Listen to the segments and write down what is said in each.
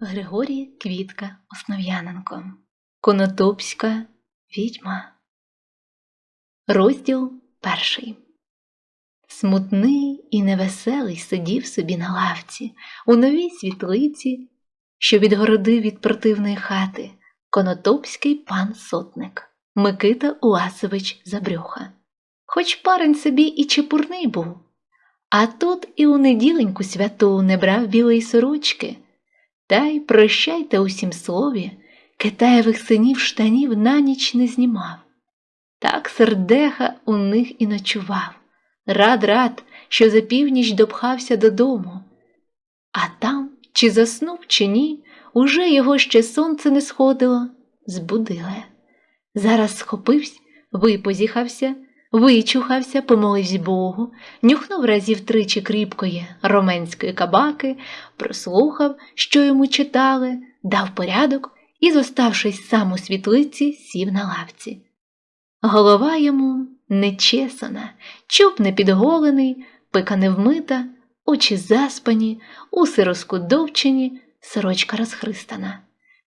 Григорій Квітка Основ'яненко Конотопська відьма. Розділ перший. Смутний і невеселий сидів собі на лавці у новій світлиці, що відгородив від противної хати конотопський пан сотник Микита Уасович Забрюха. Хоч парень собі і чепурний був, а тут і у неділеньку святу не брав білої сорочки. Та й прощайте усім слові, китаєвих синів штанів на ніч не знімав. Так сердеха у них і ночував, рад рад, що за північ допхався додому. А там, чи заснув, чи ні, уже його ще сонце не сходило, збудиле. Зараз схопився, випозіхався, вичухався, помолився Богу, нюхнув разів тричі кріпкої роменської кабаки, прослухав, що йому читали, дав порядок і, зоставшись сам у світлиці, сів на лавці. Голова йому нечесана, чуб не підголений, пика не вмита, очі заспані, уси розкудовчені, сорочка розхристана.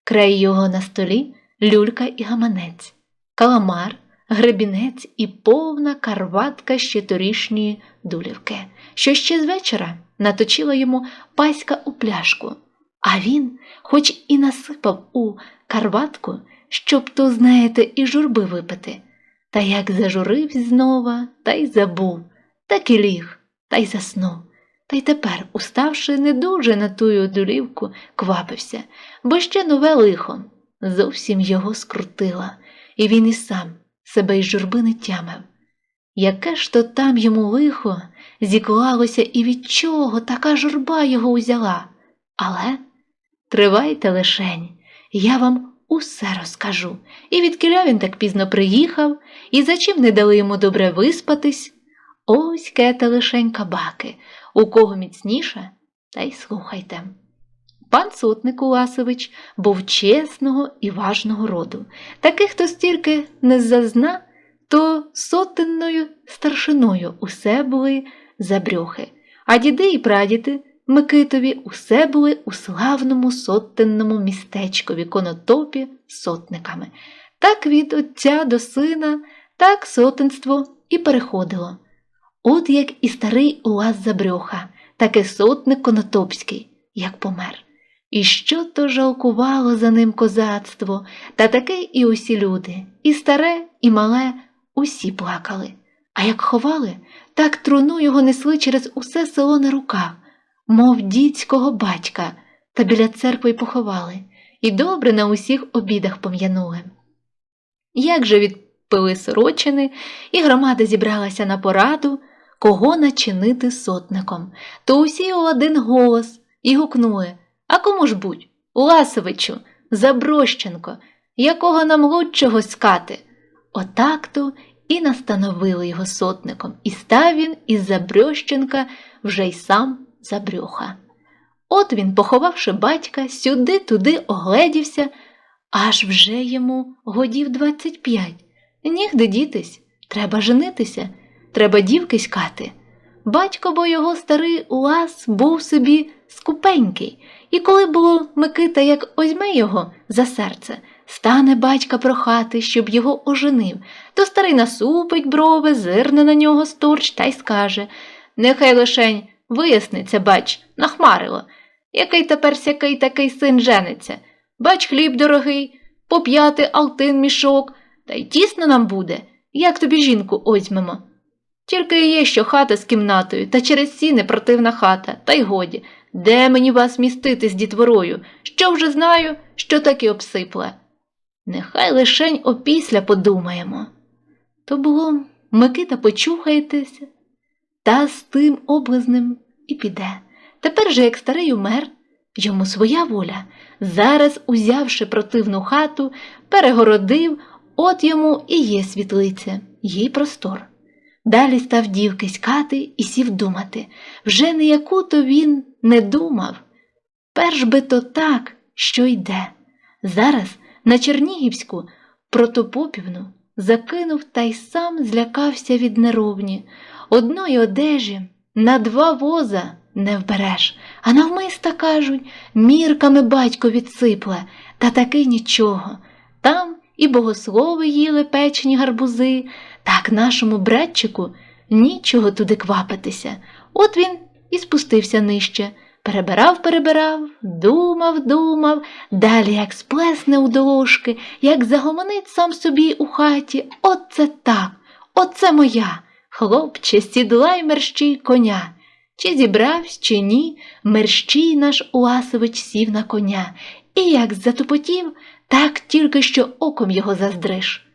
Край його на столі люлька і гаманець, каламар, гребінець і повна карватка ще торішньої дулівки, що ще з вечора? Наточила йому паська у пляшку, а він, хоч і насипав у карватку, щоб то, знаєте, і журби випити. Та як зажуривсь знова, та й забув, так і ліг, та й заснув. Та й тепер, уставши не дуже на тую долівку, квапився, бо ще нове лихо зовсім його скрутило, і він і сам себе й журби не тямив. Яке ж то там йому лихо зіклалося і від чого така журба його узяла. Але тривайте лишень, я вам усе розкажу, і відкіля він так пізно приїхав, і за чим не дали йому добре виспатись. Ось кете лишень кабаки, у кого міцніше, та й слухайте. Пан сотник Уласович був чесного і важного роду. Таких, хто стільки не зазна, то сотенною старшиною усе були забрюхи, а діди і прадіди Микитові усе були у славному сотенному містечкові конотопі сотниками. Так від отця до сина, так сотенство і переходило. От як і старий Улас Забрюха, так і сотник Конотопський, як помер. І що то жалкувало за ним козацтво, та таке і усі люди, і старе, і мале, усі плакали. А як ховали, так труну його несли через усе село на руках, мов дідського батька, та біля церкви й поховали, і добре на усіх обідах пом'янули. Як же відпили сорочини, і громада зібралася на пораду, кого начинити сотником, то усі у один голос і гукнули А кому ж будь? Уласовичу, Заброщенко, якого нам лучшого скати? Отак то і настановили його сотником, і став він із Заброщенка вже й сам Забрюха. От він, поховавши батька, сюди-туди огледівся, аж вже йому годів двадцять п'ять. Нігде дітись, треба женитися, треба дівки скати. Батько бо його старий Уаз був собі скупенький, і коли було Микита, як озьме його за серце, стане батька прохати, щоб його оженив, то старий насупить брови, зирне на нього сторч та й скаже Нехай лишень виясниться, бач, нахмарило. Який тепер сякий такий син жениться? Бач, хліб дорогий, поп'яти алтин мішок, та й тісно нам буде, як тобі жінку озьмемо. Тільки є що хата з кімнатою, та через сіни противна хата, та й годі. Де мені вас містити з дітворою? Що вже знаю, що таки обсипле. Нехай лишень опісля подумаємо. То було, Микита почухаєтеся, та з тим облизнем і піде. Тепер же, як старий умер, йому своя воля, зараз, узявши противну хату, перегородив, от йому і є світлиця, їй простор. Далі став дівки скати і сів думати вже не яку то він не думав. Перш би то так, що йде. Зараз на Чернігівську протопопівну закинув та й сам злякався від неровні, одної одежі на два воза не вбереш. А навмиста кажуть, мірками батько відсипле, та таки нічого. Там і богослови їли печені гарбузи, так нашому братчику нічого туди квапитися. От він і спустився нижче. Перебирав, перебирав, думав, думав, далі як сплесне у долошки, як загомонить сам собі у хаті. Оце так, оце моя. Хлопче, сідлай мерщій коня. Чи зібравсь, чи ні, мерщій наш Уасович сів на коня, і як затупотів, так тільки що оком його заздриш.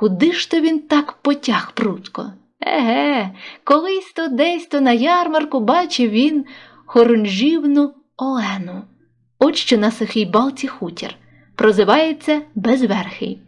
Куди ж то він так потяг прутко? Еге, колись то десь то на ярмарку бачив він хорунжівну Олену. От що на сухій балці хутір. Прозивається Безверхий.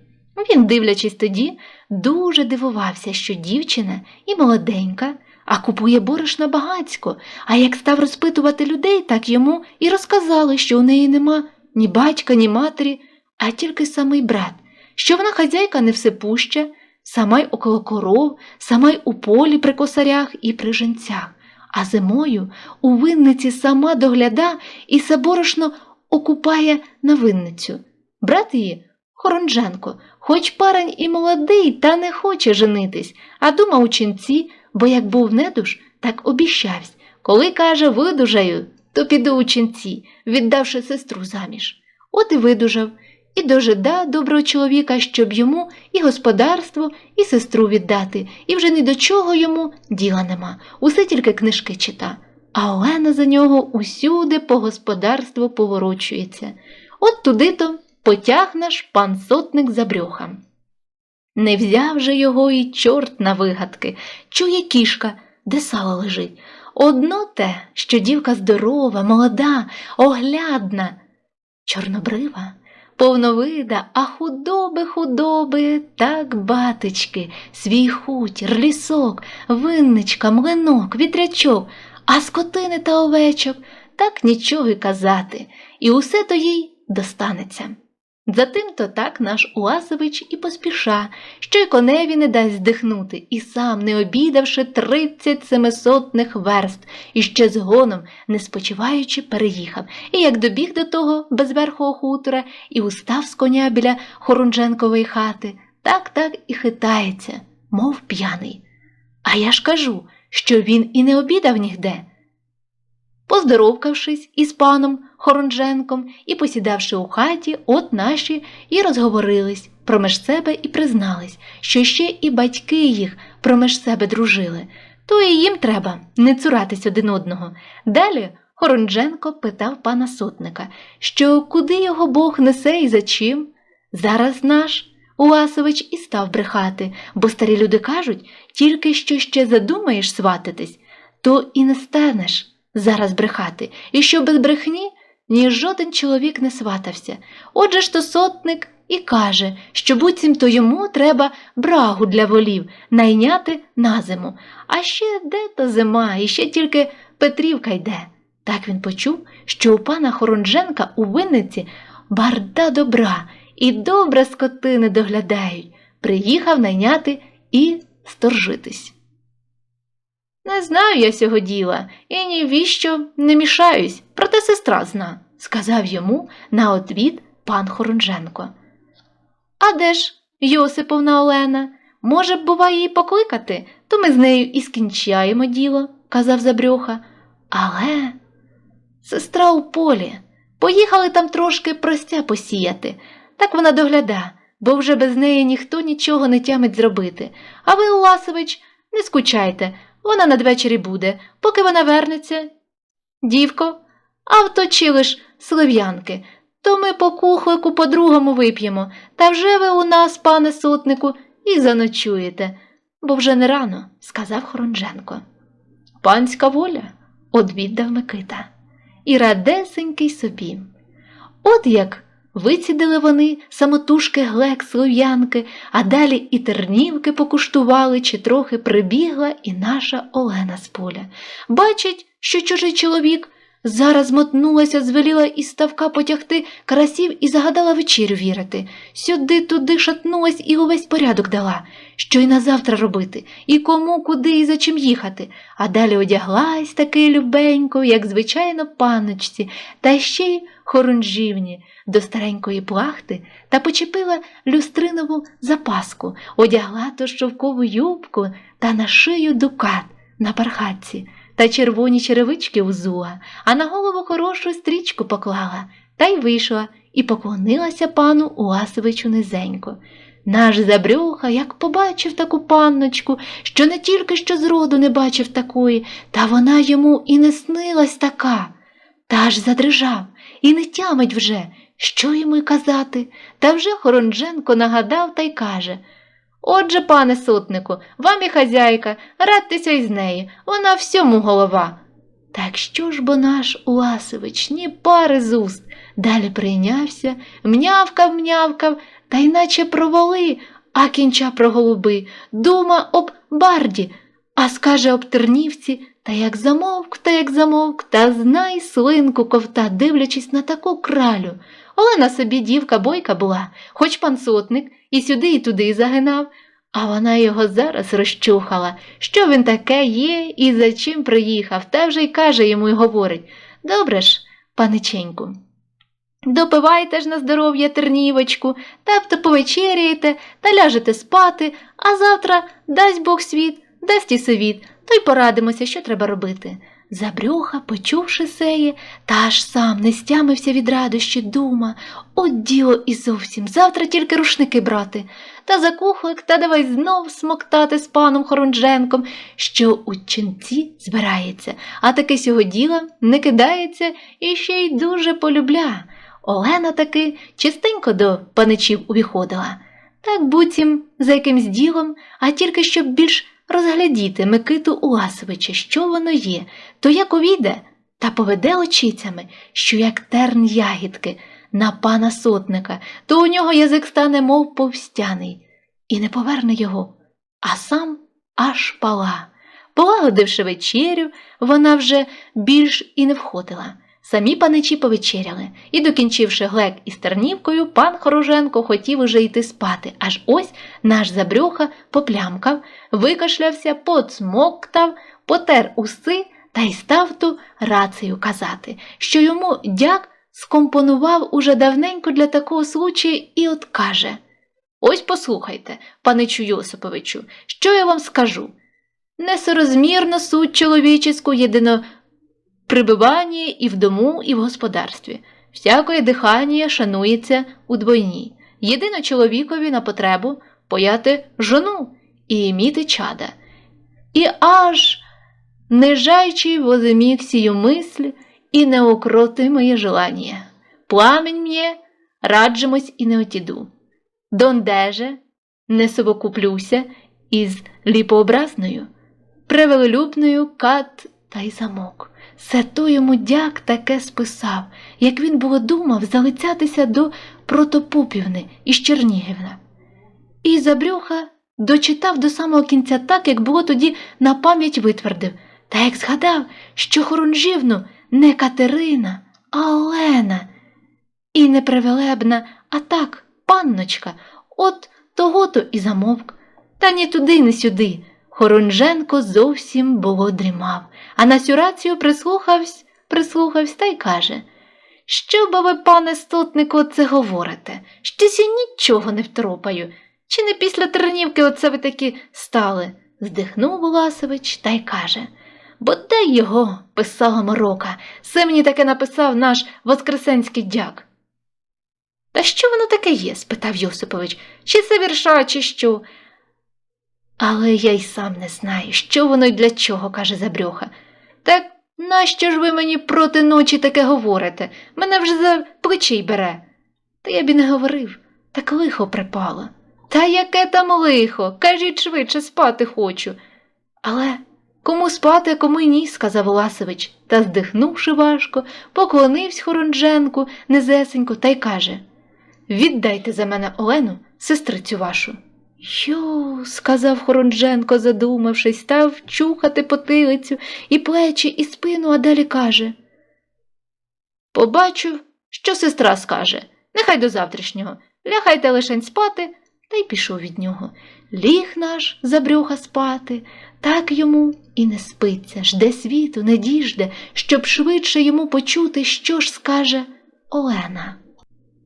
Він, дивлячись тоді, дуже дивувався, що дівчина і молоденька, а купує борошна багацько, а як став розпитувати людей, так йому і розказали, що у неї нема ні батька, ні матері, а тільки самий брат, що вона хазяйка не всепуща, сама й около коров, сама й у полі при косарях і при женцях, а зимою у винниці сама догляда і саборошно окупає на винницю. Брат її Хоронженко, хоч парень і молодий, та не хоче женитись, а дума у ченці, бо як був недуж, так обіщавсь. Коли каже видужаю, то піду у ченці, віддавши сестру заміж. От і видужав, і дожида доброго чоловіка, щоб йому і господарство, і сестру віддати, і вже ні до чого йому діла нема, усе тільки книжки чита. А Олена за нього усюди по господарству поворочується. От туди то потяг наш пан сотник за брюхом. Не взяв же його і чорт на вигадки, чує кішка, де сало лежить. Одно те, що дівка здорова, молода, оглядна, чорнобрива, повновида, а худоби, худоби, так батечки, свій хутір, лісок, винничка, млинок, вітрячок, а скотини та овечок, так нічого й казати, і усе то їй достанеться. Затим то так наш Уасович і поспіша, що й коневі не дасть здихнути, і сам, не обідавши тридцять семисотних верст, і ще згоном, не спочиваючи, переїхав, і як добіг до того безверхого хутора і устав з коня біля Хорунженкової хати, так так і хитається, мов п'яний. А я ж кажу, що він і не обідав нігде. Поздоровкавшись із паном Хоронженком і посідавши у хаті, от наші і розговорились промеж себе і признались, що ще і батьки їх промеж себе дружили, то і їм треба не цуратись один одного. Далі Хоронженко питав пана сотника, що куди його Бог несе і за чим. Зараз наш Уасович і став брехати, бо старі люди кажуть, тільки що ще задумаєш сватитись, то і не станеш зараз брехати, і що без брехні ні жоден чоловік не сватався. Отже ж то сотник і каже, що буцімто йому треба брагу для волів найняти на зиму. А ще де то зима, і ще тільки Петрівка йде. Так він почув, що у пана Хоронженка у винниці барда добра і добре скотини доглядають. Приїхав найняти і сторжитись. Не знаю я сього діла і ні віщо не мішаюсь, проте сестра зна, сказав йому на отвід пан Хорунженко. А де ж Йосиповна Олена? Може б, бува, її покликати, то ми з нею і скінчаємо діло, казав Забрьоха. Але сестра у полі. Поїхали там трошки простя посіяти. Так вона догляда, бо вже без неї ніхто нічого не тямить зробити. А ви, Уласович, не скучайте, вона надвечері буде, поки вона вернеться. Дівко, а вточили ж слив'янки, то ми по кухлику по-другому вип'ємо, та вже ви у нас, пане сотнику, і заночуєте, бо вже не рано, сказав Хоронженко. Панська воля, одвіддав Микита, і радесенький собі. От як вицідили вони самотужки глек слов'янки, а далі і тернівки покуштували, чи трохи прибігла і наша Олена з поля. Бачить, що чужий чоловік Зараз мотнулася, звеліла із ставка потягти карасів і загадала вечерю вірити. Сюди туди шатнулась і увесь порядок дала, що й на завтра робити, і кому, куди і за чим їхати. А далі одяглась таки любенько, як звичайно паночці, та ще й хорунжівні до старенької плахти та почепила люстринову запаску, одягла то шовкову юбку та на шию дукат на пархатці та червоні черевички взула, а на голову хорошу стрічку поклала, та й вийшла і поклонилася пану Уласовичу низенько. Наш забрюха, як побачив таку панночку, що не тільки що зроду не бачив такої, та вона йому і не снилась така. Та аж задрижав і не тямить вже, що йому й казати. Та вже Хоронженко нагадав та й каже Отже, пане сотнику, вам і хазяйка, радьтеся із нею, вона всьому голова. Так що ж бо наш Уласович, ні пари з уст, далі прийнявся, мнявкав, мнявкав, та й наче про воли, а кінча про голуби, дума об барді, а скаже об тернівці, та як замовк, та як замовк, та знай слинку ковта, дивлячись на таку кралю. Олена собі дівка бойка була, хоч пан сотник і сюди, і туди загинав, а вона його зараз розчухала, що він таке є і за чим приїхав, та вже й каже йому й говорить Добре ж, паниченьку. Допивайте ж на здоров'я тернівочку, та повечеряєте та ляжете спати, а завтра дасть Бог світ, дасть і совіт, то й порадимося, що треба робити. Забрюха, почувши сеє, та аж сам не стямився від радощі, дума, от діло і зовсім, завтра тільки рушники брати, та за кухлик та давай знов смоктати з паном Хорунженком, що у ченці збирається, а таки сього діла не кидається і ще й дуже полюбля. Олена таки чистенько до паничів увіходила. Так буцім за якимсь ділом, а тільки щоб більш розглядіти Микиту Уласовича, що воно є, то як увійде та поведе очицями, що як терн ягідки на пана сотника, то у нього язик стане, мов повстяний, і не поверне його, а сам аж пала. Полагодивши вечерю, вона вже більш і не входила. Самі паничі повечеряли, і, докінчивши глек із тернівкою, пан Хороженко хотів уже йти спати, аж ось наш забрюха поплямкав, викашлявся, поцмоктав, потер уси та й став ту рацію казати, що йому дяк скомпонував уже давненько для такого случаю і от каже Ось послухайте, паничу Йосиповичу, що я вам скажу. Несорозмірно суть чоловіческу єдино прибивання і в дому, і в господарстві. Всякое дихання шанується удвойні. Єдино чоловікові на потребу пояти жону і іміти чада. І аж нежайчий возиміг сію мисль і неукротимое желання. Пламень м'є, раджимось і не отіду. Дондеже не совокуплюся із ліпообразною, превелелюбною кат та й замок. То йому дяк таке списав, як він було думав залицятися до протопупівни із Чернігівна. І Забрюха дочитав до самого кінця так, як було тоді на пам'ять витвердив, та як згадав, що хорунжівну не Катерина, а Олена, і не привелебна, а так, панночка, от того то і замовк, та ні туди, ні сюди. Хоронженко зовсім було дрімав, а на цю рацію прислухався, прислухався та й каже Що би ви, пане стотнику, це говорите? Щось я нічого не втропаю. Чи не після Тернівки оце ви таки стали? здихнув Воласович та й каже Бо де його писала морока, все мені таке написав наш воскресенський дяк. Та що воно таке є? спитав Йосипович. Чи це вірша, чи що? Але я й сам не знаю, що воно й для чого, каже Забрюха. Так нащо ж ви мені проти ночі таке говорите? Мене вже за плечі бере. Та я б і не говорив, так лихо припало. Та яке там лихо? Кажіть швидше спати хочу. Але кому спати, а кому й ні, сказав Власович, та, здихнувши важко, поклонився Хоронженку незесенько та й каже Віддайте за мене Олену, сестрицю вашу. Йо, сказав Хоронженко, задумавшись, став чухати потилицю і плечі, і спину, а далі каже Побачив, що сестра скаже. Нехай до завтрашнього. Лягайте лишень спати, та й пішов від нього. Ліг наш за брюха спати, так йому і не спиться, жде світу, не діжде, щоб швидше йому почути, що ж скаже Олена.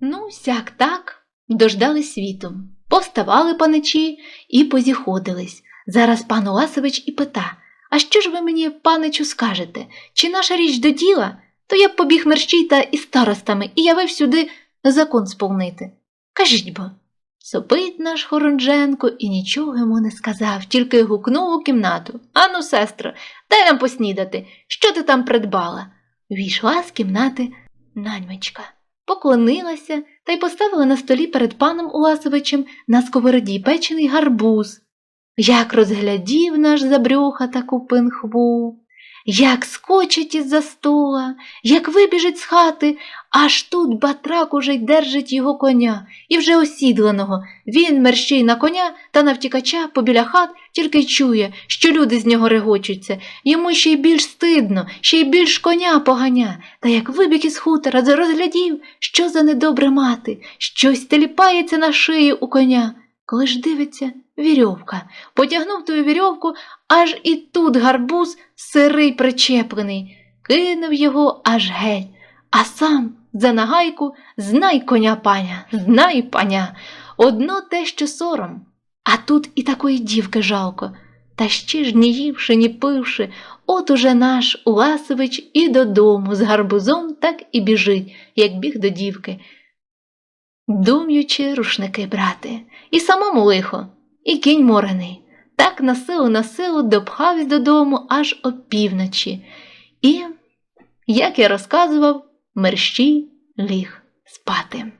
Ну, сяк так, дождали світом. Повставали паничі і позіходились. Зараз пан Оласович і пита, а що ж ви мені, паничу, скажете? Чи наша річ до діла? То я б побіг мерщій та із старостами і явив сюди закон сповнити. Кажіть бо. Сопить наш Хоронженко і нічого йому не сказав, тільки гукнув у кімнату. Ану, сестро, дай нам поснідати. Що ти там придбала? Війшла з кімнати наньмичка, поклонилася та й поставила на столі перед паном Уласовичем на сковороді печений гарбуз. Як розглядів наш забрюха таку пинхву, як скочить із-за стола, як вибіжить з хати, аж тут батрак уже й держить його коня, і вже осідланого. Він мерщій на коня та на втікача побіля хат тільки чує, що люди з нього регочуться. Йому ще й більш стидно, ще й більш коня поганя. Та як вибіг із хутора, розглядів, що за недобре мати, щось теліпається на шиї у коня. Коли ж дивиться, вірьовка. Потягнув тую вірьовку, аж і тут гарбуз сирий причеплений, кинув його аж геть, а сам за нагайку знай коня паня, знай паня. Одно те, що сором, а тут і такої дівки жалко. Та ще ж ні ївши, ні пивши, от уже наш Уласович і додому з гарбузом так і біжить, як біг до дівки. Думаючи рушники брати, і самому лихо, і кінь морений. Так на силу на силу допхавсь додому аж опівночі. І, як я розказував, мерщій ліг спати.